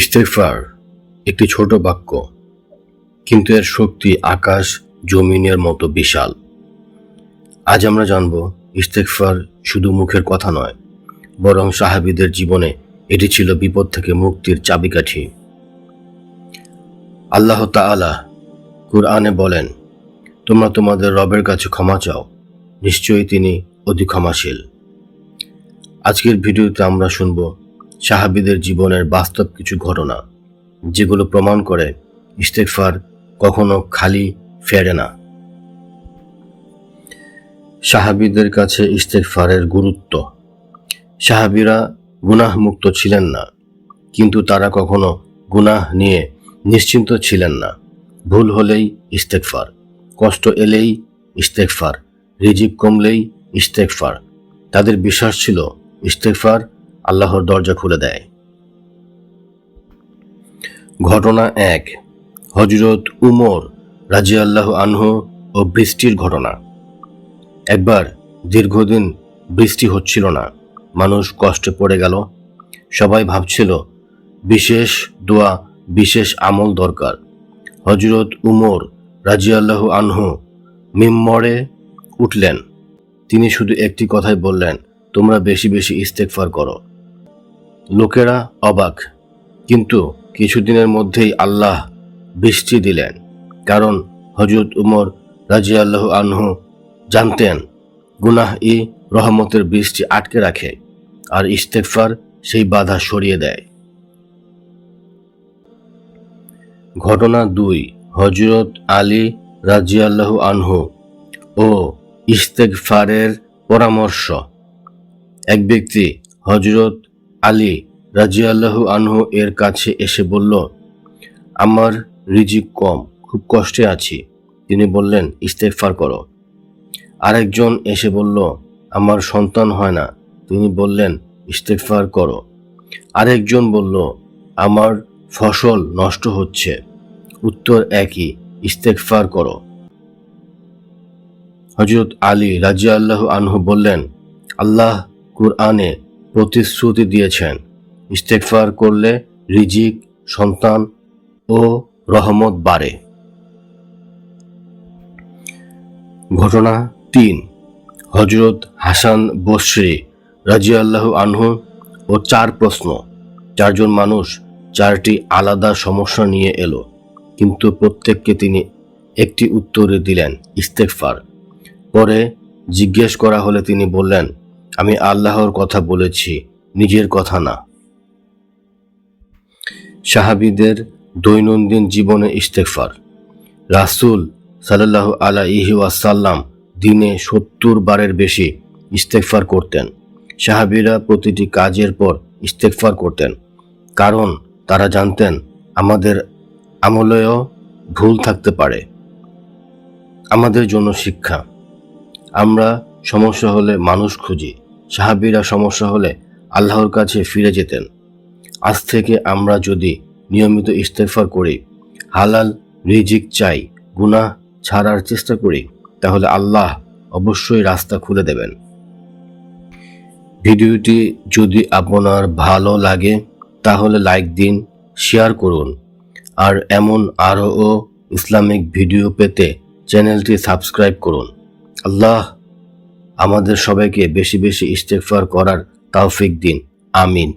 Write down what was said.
ইস্তেফার একটি ছোট বাক্য, কিন্তু এর শক্তি আকাশ জমিনের মতো বিশাল। আজ আমরা জানব ইস্তেকফার শুধু মুখের কথা নয়, বরং সাহাবিদের জীবনে এটি ছিল বিপদ থেকে মুক্তির চাবিকাঠি। আল্লাহ তাআলা কুরআনে বলেন, তোমরা তোমাদের রবের কাছে ক্ষমা চাও, নিশ্চয়ই তিনি অতি ক্ষমাশীল। আজকের ভিডিওতে আমরা শুনব সাহাবিদের জীবনের বাস্তব কিছু ঘটনা, যেগুলো প্রমাণ করে ইস্তেকফার কখনো খালি ফেরে না। সাহাবিদের কাছে ইস্তেকফারের গুরুত্ব। সাহাবিরা গুনাহ মুক্ত ছিলেন না, কিন্তু তারা কখনো গুনাহ নিয়ে নিশ্চিন্ত ছিলেন না। ভুল হলেই ইস্তেকফার কষ্ট এলেই ইস্তেকফার রিজিক কমলেই ইস্তেকফার তাদের বিশ্বাস ছিল ইস্তেকফার আল্লাহর দরজা খুলে দেয়। ঘটনা এক হজরত উমর রাজি আল্লাহ আনহু ও বৃষ্টির ঘটনা। একবার দীর্ঘদিন বৃষ্টি হচ্ছিল না, মানুষ কষ্টে পড়ে গেল। সবাই ভাবছিল, বিশেষ দোয়া, বিশেষ আমল দরকার। হজরত উমর রাজি আল্লাহ আনহু মিম্মরে উঠলেন। তিনি শুধু একটি কথাই বললেন, তোমরা বেশি বেশি ইস্তেকফার করো। লোকেরা অবাক। কিন্তু কিছুদিনের মধ্যেই আল্লাহ বৃষ্টি দিলেন। কারণ হজরত উমর রাজি আল্লাহ আনহু জানতেন, গুনাহ ই রহমতের বৃষ্টি আটকে রাখে আর ইস্তেকফার সেই বাধা সরিয়ে দেয়। ঘটনা দুই হজরত আলী রাজি আল্লাহ আনহু ও ইস্তেকফারের পরামর্শ। এক ব্যক্তি হজরত আলী রাজি আল্লাহ আনহু এর কাছে এসে বলল, আমার রিজিক কম, খুব কষ্টে আছি। তিনি বললেন ইস্তেকফার করো। আরেকজন এসে বলল, আমার সন্তান হয় না। তিনি বললেন ইস্তেকফার করো। আরেকজন বলল, আমার ফসল নষ্ট হচ্ছে। উত্তর একই ইস্তেকফার করো। হজরত আলী রাজি আল্লাহ আনহু বললেন, আল্লাহ কুরআনে প্রতিশ্রুতি দিয়েছেন। ইস্তেকফার করলে রিজিক, সন্তান ও রহমত বাড়ে। ঘটনা তিন হজরত হাসান বসরি রাজি আল্লাহ আনহু ও চার প্রশ্ন। চারজন মানুষ চারটি আলাদা সমস্যা নিয়ে এলো, কিন্তু প্রত্যেককে তিনি একটি উত্তরে দিলেন ইস্তেকফার পরে জিজ্ঞেস করা হলে তিনি বললেন আমি আল্লাহর কথা বলেছি, নিজের কথা না। সাহাবিদের দৈনন্দিন জীবনে ইস্তেকফার রাসুল সাল্লাহ আলাইহি ওয়াসাল্লাম দিনে সত্তর বারের বেশি ইস্তেকফার করতেন। সাহাবিরা প্রতিটি কাজের পর ইস্তেকফার করতেন। কারণ তারা জানতেন আমাদের আমলেও ভুল থাকতে পারে। আমাদের জন্য শিক্ষা। আমরা সমস্যা হলে মানুষ খুঁজি। সাহাবিরা সমস্যা হলে আল্লাহর কাছে ফিরে যেতেন। আজ থেকে আমরা যদি নিয়মিত ইস্তেফার করি, হালাল রিজিক চাই, গুনাহ ছাড়ার চেষ্টা করি, তাহলে আল্লাহ অবশ্যই রাস্তা খুলে দেবেন। ভিডিওটি যদি আপনার ভালো লাগে, তাহলে লাইক দিন, শেয়ার করুন। আর এমন আরও ইসলামিক ভিডিও পেতে চ্যানেলটি সাবস্ক্রাইব করুন। আল্লাহ আমাদের সবাইকে বেশি বেশি ইস্তেফার করার তৌফিক দিন। আমিন।